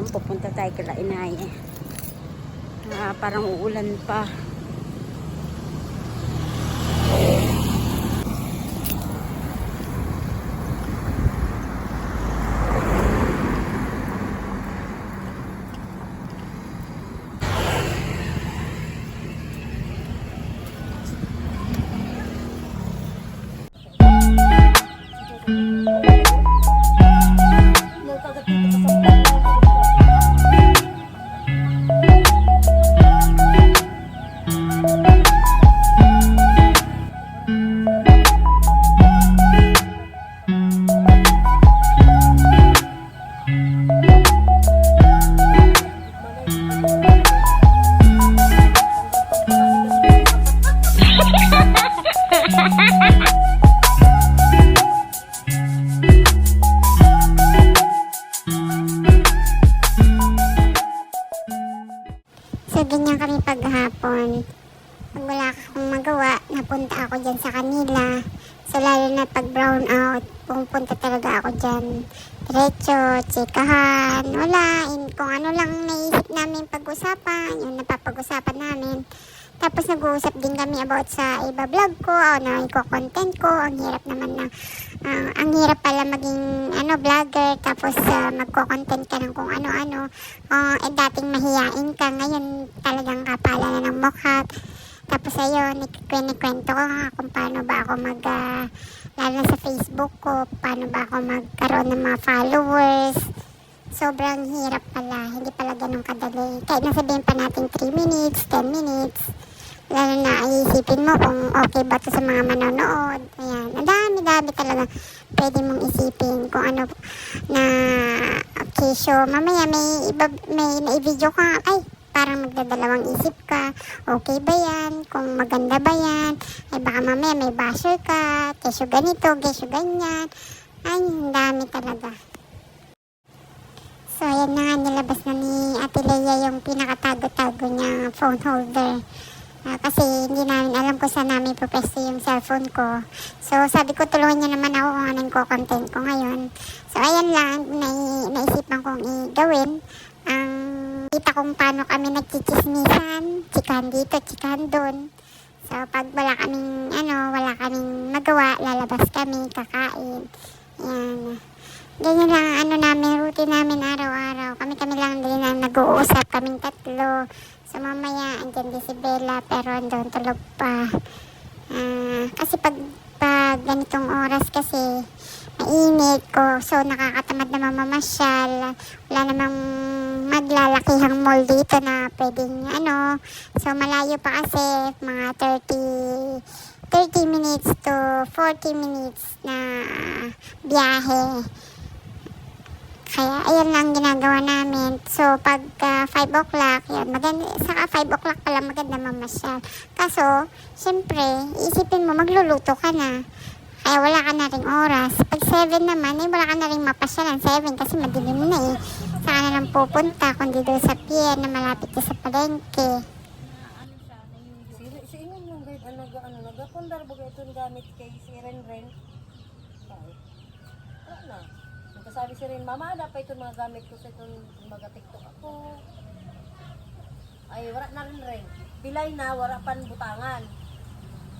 Ayan, pupunta tayo kila inay. Ah, parang uulan pa. Diretso, chikahan, wala. In, kung ano lang naisip namin pag-usapan, yung napapag-usapan namin. Tapos nag-uusap din kami about sa iba vlog ko, o na iko-content ko. Ang hirap naman na, ah, ang hirap pala maging ano vlogger, tapos ah, magko-content ka ng kung ano-ano. Oh, eh dating mahiyain ka, ngayon talagang kapala na ng mukha. Tapos ayun, kwento ko nga kung paano ba ako mag, ah, lalo sa Facebook ko, paano ba ako magkaroon ng mga followers. Sobrang hirap pala, hindi pala ganun kadali. Kahit nasabihin pa natin 3 minutes, 10 minutes, lalo na iisipin mo kung okay ba to sa mga manonood. Ayan, ang dami-dami talaga pwede mong isipin kung ano na okay, so mamaya may iba, may na-video ka, ay, parang magdadalawang isip ka, okay ba yan, kung maganda ba yan, ay baka mamaya may basher ka, kesyo ganito, kesyo ganyan, ay, dami talaga. So, ayan na nga, nilabas na ni Ate Leia yung pinakatago-tago niya phone holder. Ah, kasi hindi namin alam kung saan namin pupwesto yung cellphone ko. So, sabi ko, tulungan niya naman ako kung anong ko-content ko ngayon. So, ayan lang, nai naisipan kong i-gawin. Ang kita kung paano kami nagchichismisan, chikahan dito, chikahan doon. So, pag wala kaming, ano, wala kaming magawa, lalabas kami, kakain. Ayan. Ganyan lang ang ano namin, routine namin araw-araw. Kami-kami lang din ang nag-uusap, kaming tatlo. So mamaya, andyan din si Bella, pero andun tulog pa. Ah, kasi pag, pag ganitong oras kasi, mainit ko. So nakakatamad naman mamasyal. Wala namang maglalakihang mall dito na pwedeng ano. So malayo pa kasi, mga 30 30 minutes to 40 minutes na biyahe. Kaya ayun lang ginagawa namin. So pag 5 o'clock, yun, maganda, saka 5 o'clock pala maganda mamasyal. Kaso, siyempre, isipin mo, magluluto ka na. Kaya wala ka na ring oras. Pag 7 naman, eh, wala ka na ring mapasyalan. 7 kasi madilim na eh. Saan na lang pupunta, kundi doon sa pier na malapit sa palengke. Si, ingon yung guide, ano, ano, nagapundar baga gamit kay si Ren Mama, ada pa itong mga gamit ko sa itong mga TikTok ako. Ay, wala na rin Ren. Pilay na, wala pan butangan.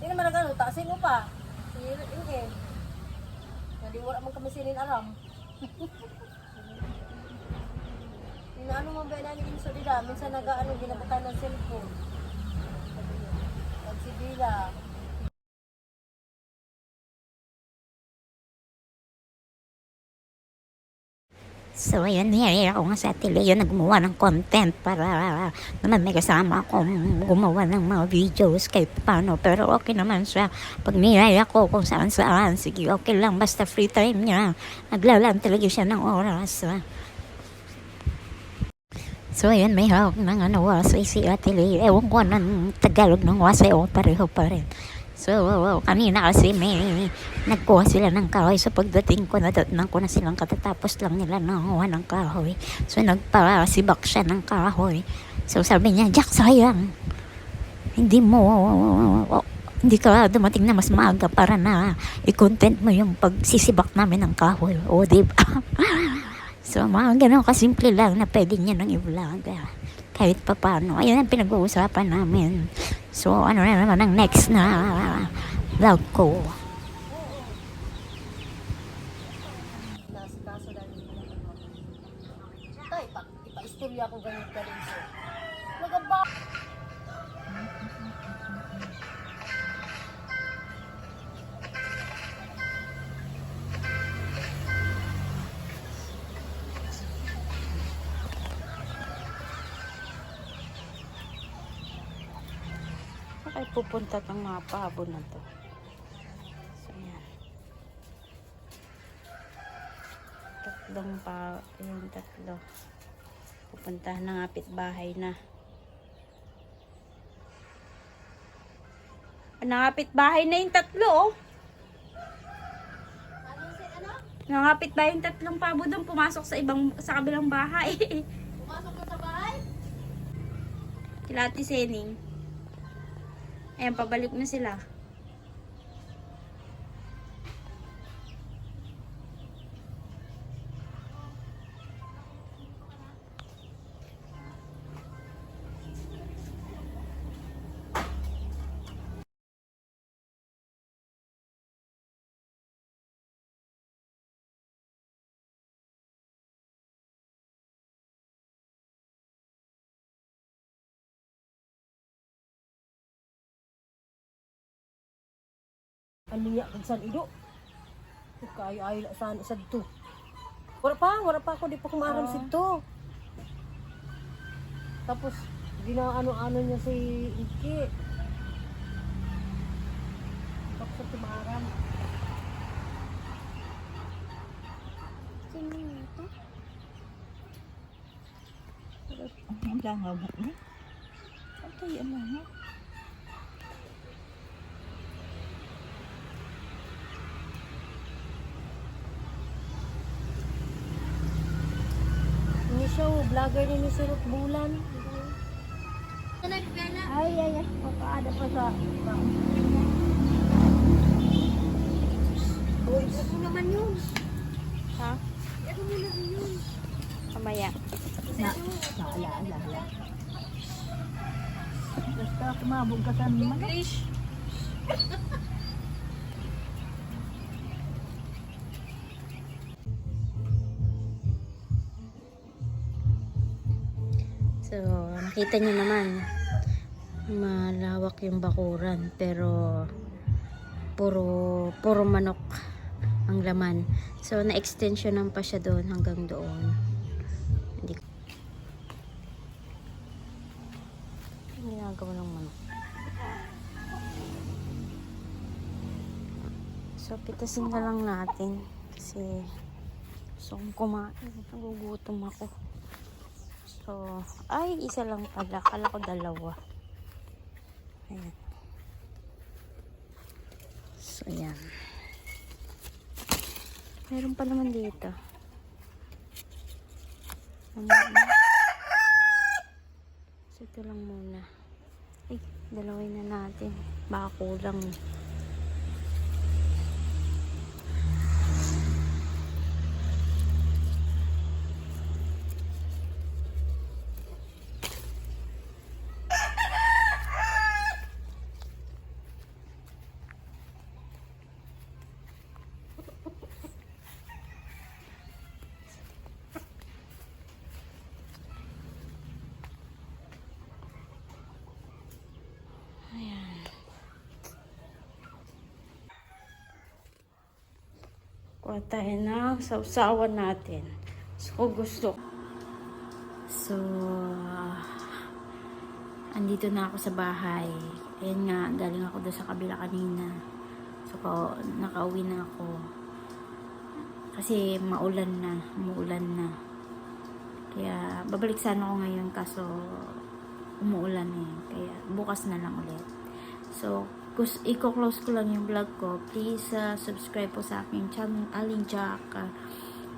Sino man nagano, taasin mo pa. Si Ren. Hindi wala man kami sinin aram. Inaano mo ba na ni Inso dida? Minsan nag-ano, ginabutan ng cellphone. Pag si So, ayan, niyaya ako nga sa tele yun na gumawa ng content para naman may kasama akong gumawa ng mga videos kahit paano. Pero okay naman siya. Pag niyaya ko kung saan saan, sige, okay lang. Basta free time niya. Naglalaan talaga siya ng oras. ah. So, ayan, may hawak ng ano, wasay si Ate Lee. Ewan ko ng Tagalog ng wasay o pareho pa rin. So, kanina kasi may nagkuha sila ng kahoy. So, pagdating ko, nadatnan ko na silang katatapos lang nila nanguha ng kahoy. So, nagparasibak siya ng kahoy. So, sabi niya, Jack, sayang. Hindi mo, hindi ka dumating na mas maaga para na i-content mo yung pagsisibak namin ng kahoy. O, di ba? So, mga ganun kasimple lang na pwede niya nang i-vlog. Ah. Kahit pa paano. Ayun ang pinag-uusapan namin. So, ano na naman ang next na vlog ko. Pupunta tong mga pabo na to? So, yan. Tatlong pa, yung tatlo. Pupunta ng bahay na. Nangapit bahay na yung tatlo, oh. Nangapit bahay yung tatlong pabo doon, pumasok sa ibang, sa kabilang bahay. Pumasok sa bahay? Kila Ate Sening. Ayan, pabalik na sila. Ano niya kung saan ido? Kayo ayo na saan sa dito. Wala pa, wala pa ako, di pa kumaram Ah. si to. Tapos, ginaano-ano niya si Iki. Tapos sa tumaram. Sino ito? Ang langaw mo. Okay, ano mo? Siya, oh, vlogger ni ni Sirot Bulan. Ay, ay, ay. Papaada pa sa... Uy, ito naman yun. Ha? Ito mo na yun. Kamaya. Na, ala, ala, ala. Basta kumabog ka sa manok. English. nakita niyo naman, malawak yung bakuran, pero puro, puro manok ang laman. So, na-extensionan pa siya doon hanggang doon. Hindi ko. Ano ng manok? So, pitasin na lang natin. Kasi, gusto kong kumain. Nagugutom ako. So, ay, isa lang pala. Kala ko dalawa. Ayan. So, ayan. Meron pa naman dito. Ano, ano? So, ito lang muna. Ay, dalawin na natin. Baka kulang. eh. Kuha tayo ng sausawan natin. So, gusto. So, andito na ako sa bahay. Ayan nga, galing ako doon sa kabila kanina. So, nakauwi na ako. Kasi maulan na, umuulan na. Kaya, babalik sana ako ngayon kaso umuulan eh. Kaya, bukas na lang ulit. So, i-close ko lang yung vlog ko. Please uh, subscribe po sa aking channel, Aling Jack. uh,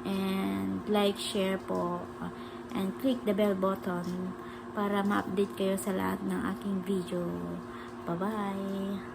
and like, share po. uh, and click the bell button para ma-update kayo sa lahat ng aking video. Bye-bye!